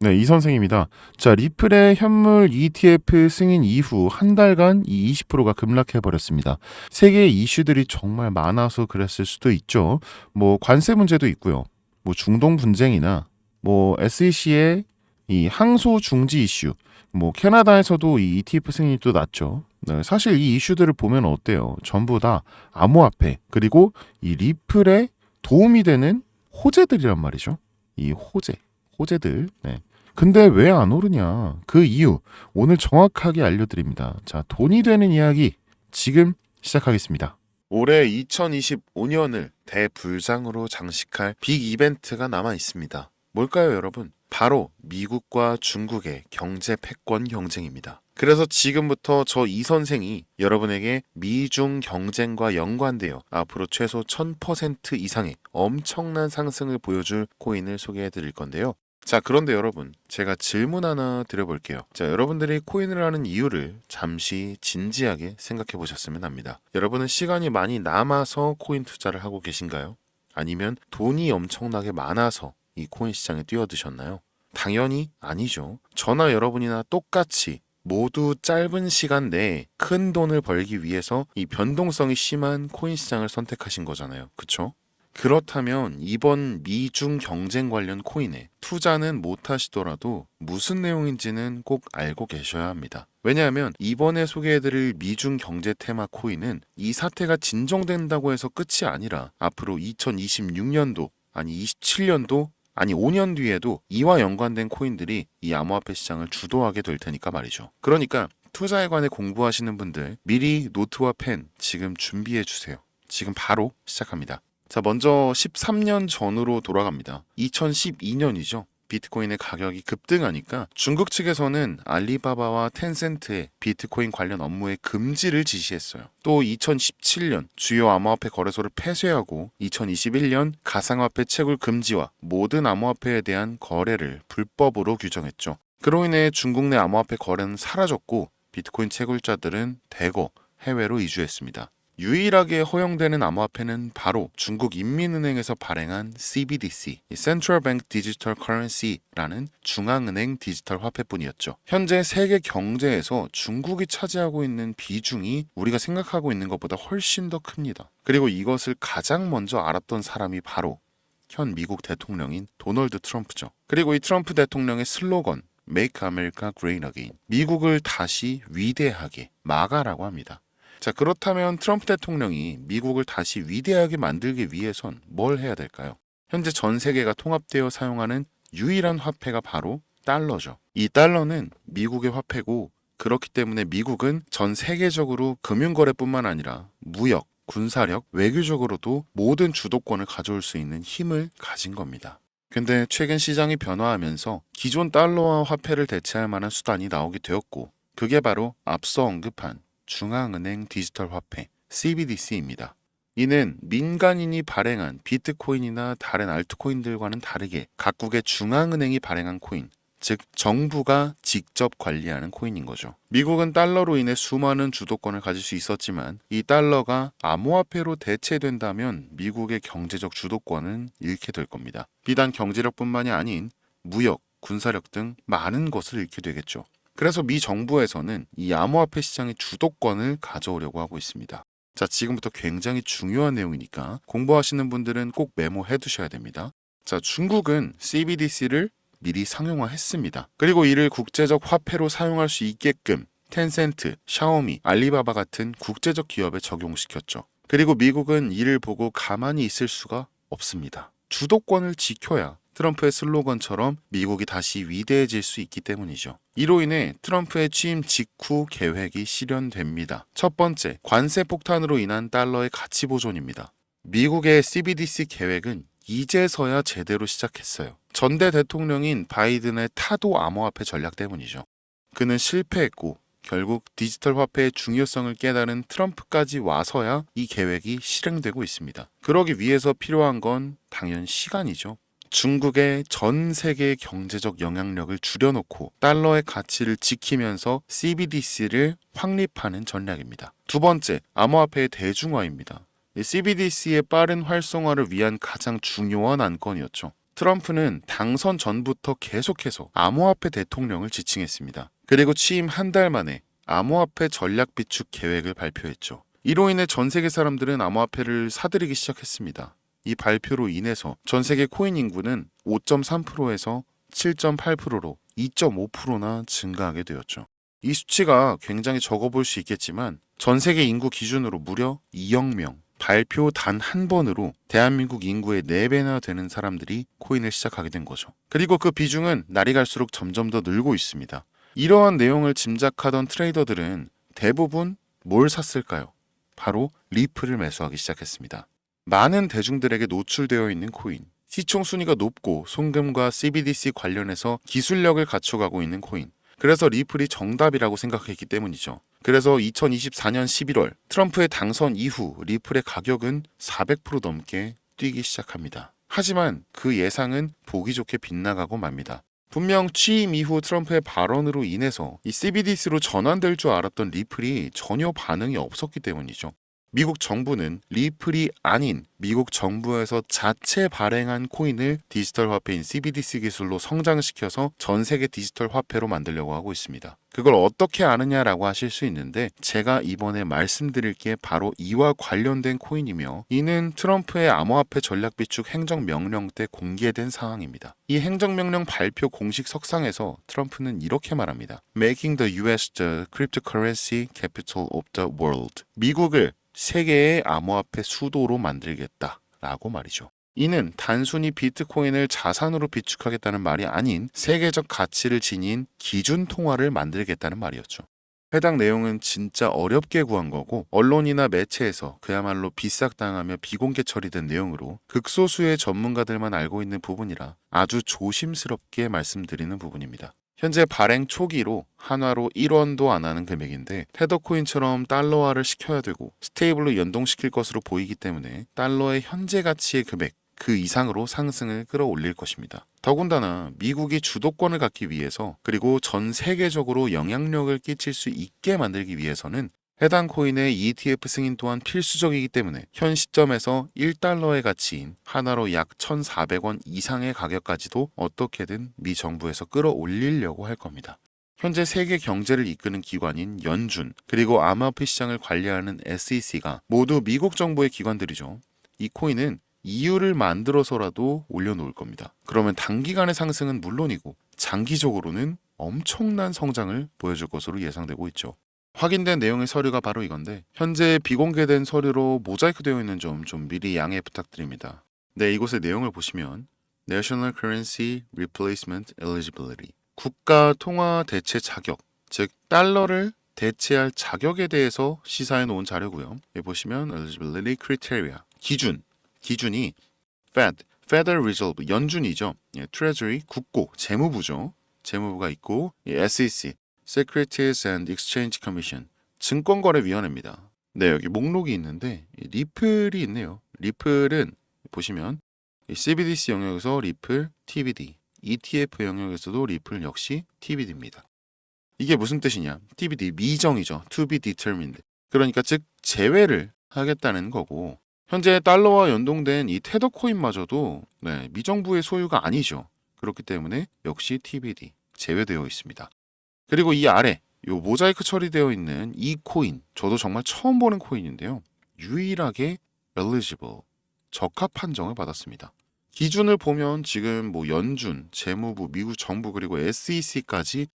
네, 이 선생입니다. 자, 리플의 현물 ETF 승인 이후 한 달간 이 20%가 급락해 버렸습니다. 세계의 이슈들이 정말 많아서 그랬을 수도 있죠. 뭐 관세 문제도 있고요. 뭐 중동 분쟁이나 뭐 SEC의 이 항소 중지 이슈, 뭐 캐나다에서도 이 ETF 승인이 또 났죠. 네, 사실 이 이슈들을 보면 어때요? 전부 다 암호화폐 그리고 이 리플에 도움이 되는 호재들이란 말이죠. 이 호재, 호재들. 네. 근데 왜 안 오르냐? 그 이유 오늘 정확하게 알려드립니다. 자, 돈이 되는 이야기 지금 시작하겠습니다. 올해 2025년을 대불장으로 장식할 빅 이벤트가 남아 있습니다. 뭘까요, 여러분? 바로 미국과 중국의 경제 패권 경쟁입니다. 그래서 지금부터 저 이 선생이 여러분에게 미중 경쟁과 연관되어 앞으로 최소 1000% 이상의 엄청난 상승을 보여줄 코인을 소개해 드릴 건데요. 자, 그런데 여러분, 제가 질문 하나 드려볼게요. 자, 여러분들이 코인을 하는 이유를 잠시 진지하게 생각해 보셨으면 합니다. 여러분은 시간이 많이 남아서 코인 투자를 하고 계신가요? 아니면 돈이 엄청나게 많아서 이 코인 시장에 뛰어드셨나요? 당연히 아니죠. 저나 여러분이나 똑같이 모두 짧은 시간 내에 큰 돈을 벌기 위해서 이 변동성이 심한 코인 시장을 선택하신 거잖아요. 그쵸? 그렇다면 이번 미중 경쟁 관련 코인에 투자는 못 하시더라도 무슨 내용인지는 꼭 알고 계셔야 합니다. 왜냐하면 이번에 소개해드릴 미중 경제 테마 코인은 이 사태가 진정된다고 해서 끝이 아니라 앞으로 2026년도 아니 27년도 아니 5년 뒤에도 이와 연관된 코인들이 이 암호화폐 시장을 주도하게 될 테니까 말이죠. 그러니까 투자에 관해 공부하시는 분들 미리 노트와 펜 지금 준비해 주세요. 지금 바로 시작합니다. 자, 먼저 13년 전으로 돌아갑니다. 2012년이죠. 비트코인의 가격이 급등하니까 중국 측에서는 알리바바와 텐센트의 비트코인 관련 업무의 금지를 지시했어요. 또 2017년 주요 암호화폐 거래소를 폐쇄하고 2021년 가상화폐 채굴 금지와 모든 암호화폐에 대한 거래를 불법으로 규정했죠. 그로 인해 중국 내 암호화폐 거래는 사라졌고 비트코인 채굴자들은 대거 해외로 이주했습니다. 유일하게 허용되는 암호화폐는 바로 중국 인민은행에서 발행한 CBDC, Central Bank Digital Currency라는 중앙은행 디지털 화폐뿐이었죠. 현재 세계 경제에서 중국이 차지하고 있는 비중이 우리가 생각하고 있는 것보다 훨씬 더 큽니다. 그리고 이것을 가장 먼저 알았던 사람이 바로 현 미국 대통령인 도널드 트럼프죠. 그리고 이 트럼프 대통령의 슬로건 Make America Great Again. 미국을 다시 위대하게 마가라고 합니다. 자, 그렇다면 트럼프 대통령이 미국을 다시 위대하게 만들기 위해선 뭘 해야 될까요? 현재 전 세계가 통합되어 사용하는 유일한 화폐가 바로 달러죠. 이 달러는 미국의 화폐고 그렇기 때문에 미국은 전 세계적으로 금융거래뿐만 아니라 무역, 군사력, 외교적으로도 모든 주도권을 가져올 수 있는 힘을 가진 겁니다. 근데 최근 시장이 변화하면서 기존 달러와 화폐를 대체할 만한 수단이 나오게 되었고 그게 바로 앞서 언급한 중앙은행 디지털 화폐 CBDC입니다. 이는 민간인이 발행한 비트코인이나 다른 알트코인들과는 다르게 각국의 중앙은행이 발행한 코인, 즉 정부가 직접 관리하는 코인인 거죠. 미국은 달러로 인해 수많은 주도권을 가질 수 있었지만 이 달러가 암호화폐로 대체된다면 미국의 경제적 주도권은 잃게 될 겁니다. 비단 경제력뿐만이 아닌 무역, 군사력 등 많은 것을 잃게 되겠죠. 그래서 미 정부에서는 이 암호화폐 시장의 주도권을 가져오려고 하고 있습니다. 자, 지금부터 굉장히 중요한 내용이니까 공부하시는 분들은 꼭 메모해 두셔야 됩니다. 자, 중국은 CBDC를 미리 상용화했습니다. 그리고 이를 국제적 화폐로 사용할 수 있게끔 텐센트, 샤오미, 알리바바 같은 국제적 기업에 적용시켰죠. 그리고 미국은 이를 보고 가만히 있을 수가 없습니다. 주도권을 지켜야 트럼프의 슬로건처럼 미국이 다시 위대해질 수 있기 때문이죠. 이로 인해 트럼프의 취임 직후 계획이 실현됩니다. 첫 번째, 관세 폭탄으로 인한 달러의 가치 보존입니다. 미국의 CBDC 계획은 이제서야 제대로 시작했어요. 전대 대통령인 바이든의 타도 암호화폐 전략 때문이죠. 그는 실패했고 결국 디지털 화폐의 중요성을 깨달은 트럼프까지 와서야 이 계획이 실행되고 있습니다. 그러기 위해서 필요한 건 당연 시간이죠. 중국의 전 세계 경제적 영향력을 줄여놓고 달러의 가치를 지키면서 CBDC를 확립하는 전략입니다. 두 번째, 암호화폐의 대중화입니다. CBDC의 빠른 활성화를 위한 가장 중요한 안건이었죠. 트럼프는 당선 전부터 계속해서 암호화폐 대통령을 지칭했습니다. 그리고 취임 한 달 만에 암호화폐 전략 비축 계획을 발표했죠. 이로 인해 전 세계 사람들은 암호화폐를 사들이기 시작했습니다. 이 발표로 인해서 전 세계 코인 인구는 5.3%에서 7.8%로 2.5%나 증가하게 되었죠. 이 수치가 굉장히 적어 보일 수 있겠지만 전 세계 인구 기준으로 무려 2억 명, 발표 단 한 번으로 대한민국 인구의 4배나 되는 사람들이 코인을 시작하게 된 거죠. 그리고 그 비중은 날이 갈수록 점점 더 늘고 있습니다. 이러한 내용을 짐작하던 트레이더들은 대부분 뭘 샀을까요? 바로 리플을 매수하기 시작했습니다. 많은 대중들에게 노출되어 있는 코인, 시총 순위가 높고 송금과 CBDC 관련해서 기술력을 갖춰가고 있는 코인. 그래서 리플이 정답이라고 생각했기 때문이죠. 그래서 2024년 11월 트럼프의 당선 이후 리플의 가격은 400% 넘게 뛰기 시작합니다. 하지만 그 예상은 보기 좋게 빗나가고 맙니다. 분명 취임 이후 트럼프의 발언으로 인해서 이 CBDC로 전환될 줄 알았던 리플이 전혀 반응이 없었기 때문이죠. 미국 정부는 리플이 아닌 미국 정부에서 자체 발행한 코인을 디지털 화폐인 CBDC 기술로 성장시켜서 전 세계 디지털 화폐로 만들려고 하고 있습니다. 그걸 어떻게 아느냐라고 하실 수 있는데 제가 이번에 말씀드릴 게 바로 이와 관련된 코인이며 이는 트럼프의 암호화폐 전략 비축 행정 명령 때 공개된 사항입니다. 이 행정 명령 발표 공식 석상에서 트럼프는 이렇게 말합니다. Making the US the cryptocurrency capital of the world. 미국을 세계의 암호화폐 수도로 만들겠다. 라고 말이죠. 이는 단순히 비트코인을 자산으로 비축하겠다는 말이 아닌 세계적 가치를 지닌 기준 통화를 만들겠다는 말이었죠. 해당 내용은 진짜 어렵게 구한 거고 언론이나 매체에서 그야말로 비싹당하며 비공개 처리된 내용으로 극소수의 전문가들만 알고 있는 부분이라 아주 조심스럽게 말씀드리는 부분입니다. 현재 발행 초기로 한화로 1원도 안 하는 금액인데 테더코인처럼 달러화를 시켜야 되고 스테이블로 연동시킬 것으로 보이기 때문에 달러의 현재 가치의 금액 그 이상으로 상승을 끌어올릴 것입니다. 더군다나 미국이 주도권을 갖기 위해서 그리고 전 세계적으로 영향력을 끼칠 수 있게 만들기 위해서는 해당 코인의 ETF 승인 또한 필수적이기 때문에 현 시점에서 1달러의 가치인 하나로 약 1,400원 이상의 가격까지도 어떻게든 미 정부에서 끌어올리려고 할 겁니다. 현재 세계 경제를 이끄는 기관인 연준 그리고 암호화폐 시장을 관리하는 SEC가 모두 미국 정부의 기관들이죠. 이 코인은 이유를 만들어서라도 올려놓을 겁니다. 그러면 단기간의 상승은 물론이고 장기적으로는 엄청난 성장을 보여줄 것으로 예상되고 있죠. 확인된 내용의 서류가 바로 이건데 현재 비공개된 서류로 모자이크 되어 있는 점 좀 미리 양해 부탁드립니다. 네, 이곳의 내용을 보시면 National Currency Replacement Eligibility 국가 통화 대체 자격, 즉 달러를 대체할 자격에 대해서 시사해 놓은 자료고요. 여기 보시면 Eligibility Criteria 기준, 기준이 Fed, Federal Reserve 연준이죠. 예, Treasury 국고, 재무부죠. 재무부가 있고 이 SEC Securities and Exchange Commission 증권거래위원회입니다. 네, 여기 목록이 있는데 이 리플이 있네요. 리플은 보시면 이 CBDC 영역에서 리플 TBD, ETF 영역에서도 리플 역시 TBD입니다. 이게 무슨 뜻이냐? TBD 미정이죠. To be determined. 그러니까 즉 제외를 하겠다는 거고 현재 달러와 연동된 이 테더 코인마저도 네, 미정부의 소유가 아니죠. 그렇기 때문에 역시 TBD 제외되어 있습니다. 그리고 이 아래 요 모자이크 처리되어 있는 이 코인 저도 정말 처음 보는 코인인데요. 유일하게 eligible 적합 판정을 받았습니다. 기준을 보면 지금 뭐 연준, 재무부, 미국 정부 그리고 SEC까지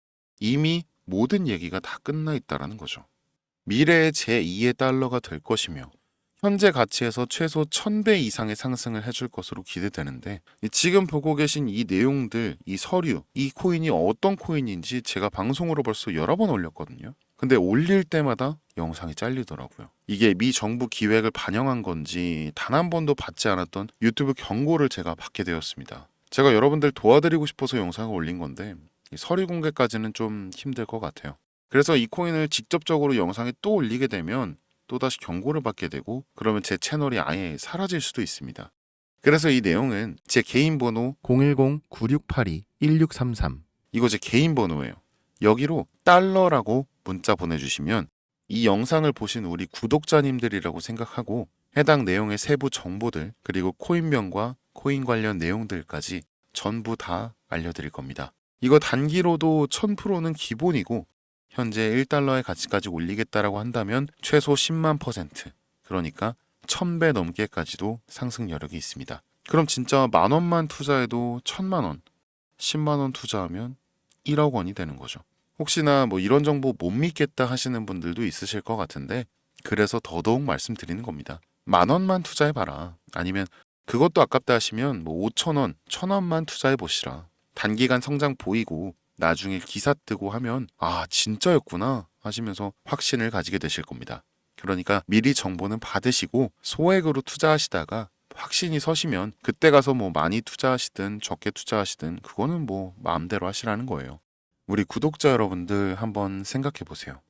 이미 모든 얘기가 다 끝나 있다라는 거죠. 미래의 제2의 달러가 될 것이며 현재 가치에서 최소 1000배 이상의 상승을 해줄 것으로 기대되는데 이 지금 보고 계신 이 내용들, 이 서류, 이 코인이 어떤 코인인지 제가 방송으로 벌써 여러 번 올렸거든요. 근데 올릴 때마다 영상이 잘리더라고요. 이게 미 정부 기획을 반영한 건지 단 한 번도 받지 않았던 유튜브 경고를 제가 받게 되었습니다. 제가 여러분들 도와드리고 싶어서 영상을 올린 건데 이 서류 공개까지는 좀 힘들 것 같아요. 그래서 이 코인을 직접적으로 영상에 또 올리게 되면 또다시 경고를 받게 되고 그러면 제 채널이 아예 사라질 수도 있습니다. 그래서 이 내용은 제 개인 번호 010-9682-1633 이거 제 개인 번호예요. 여기로 달러라고 문자 보내주시면 이 영상을 보신 우리 구독자님들이라고 생각하고 해당 내용의 세부 정보들 그리고 코인명과 코인 관련 내용들까지 전부 다 알려드릴 겁니다. 이거 단기로도 1000%는 기본이고 현재 1달러의 가치까지 올리겠다라고 한다면 최소 10만 퍼센트 그러니까 1000배 넘게까지도 상승 여력이 있습니다. 그럼 진짜 만 원만 투자해도 천만 원, 10만 원 투자하면 1억 원이 되는 거죠. 혹시나 뭐 이런 정보 못 믿겠다 하시는 분들도 있으실 것 같은데 그래서 더더욱 말씀드리는 겁니다. 만 원만 투자해 봐라. 아니면 그것도 아깝다 하시면 뭐 5천 원, 천 원만 투자해 보시라. 단기간 성장 보이고 나중에 기사 뜨고 하면 아 진짜였구나 하시면서 확신을 가지게 되실 겁니다. 그러니까 미리 정보는 받으시고 소액으로 투자하시다가 확신이 서시면 그때 가서 뭐 많이 투자하시든 적게 투자하시든 그거는 뭐 마음대로 하시라는 거예요. 우리 구독자 여러분들 한번 생각해 보세요.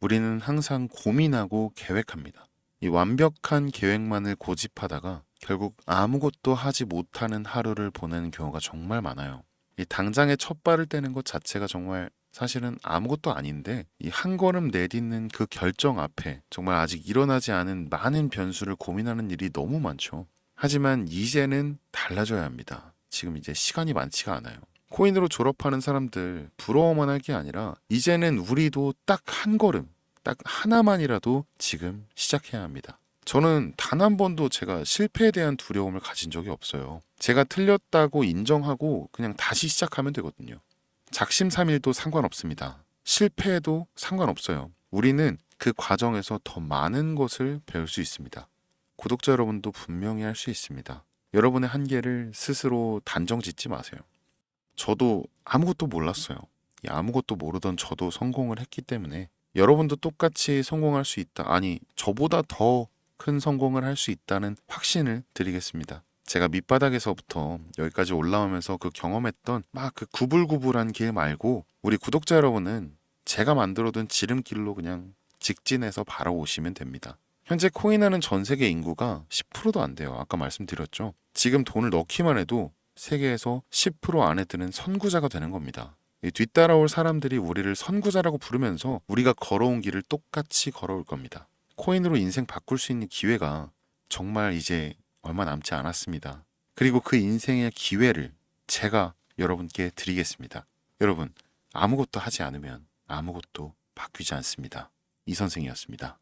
우리는 항상 고민하고 계획합니다. 이 완벽한 계획만을 고집하다가 결국 아무것도 하지 못하는 하루를 보내는 경우가 정말 많아요. 이 당장에 첫 발을 떼는 것 자체가 정말 사실은 아무것도 아닌데 이 한 걸음 내딛는 그 결정 앞에 정말 아직 일어나지 않은 많은 변수를 고민하는 일이 너무 많죠. 하지만 이제는 달라져야 합니다. 지금 이제 시간이 많지가 않아요. 코인으로 졸업하는 사람들 부러워만 할 게 아니라 이제는 우리도 딱 한 걸음, 딱 하나만이라도 지금 시작해야 합니다. 저는 단 한 번도 제가 실패에 대한 두려움을 가진 적이 없어요. 제가 틀렸다고 인정하고 그냥 다시 시작하면 되거든요. 작심삼일도 상관없습니다. 실패해도 상관없어요. 우리는 그 과정에서 더 많은 것을 배울 수 있습니다. 구독자 여러분도 분명히 할 수 있습니다. 여러분의 한계를 스스로 단정 짓지 마세요. 저도 아무것도 몰랐어요. 이 아무것도 모르던 저도 성공을 했기 때문에 여러분도 똑같이 성공할 수 있다. 아니, 저보다 더 큰 성공을 할 수 있다는 확신을 드리겠습니다. 제가 밑바닥에서부터 여기까지 올라오면서 그 경험했던 막 그 구불구불한 길 말고 우리 구독자 여러분은 제가 만들어둔 지름길로 그냥 직진해서 바로 오시면 됩니다. 현재 코인하는 전 세계 인구가 10%도 안 돼요. 아까 말씀드렸죠. 지금 돈을 넣기만 해도 세계에서 10% 안에 드는 선구자가 되는 겁니다. 이 뒤따라올 사람들이 우리를 선구자라고 부르면서 우리가 걸어온 길을 똑같이 걸어올 겁니다. 코인으로 인생 바꿀 수 있는 기회가 정말 이제 얼마 남지 않았습니다. 그리고 그 인생의 기회를 제가 여러분께 드리겠습니다. 여러분, 아무것도 하지 않으면 아무것도 바뀌지 않습니다. 이 선생이었습니다.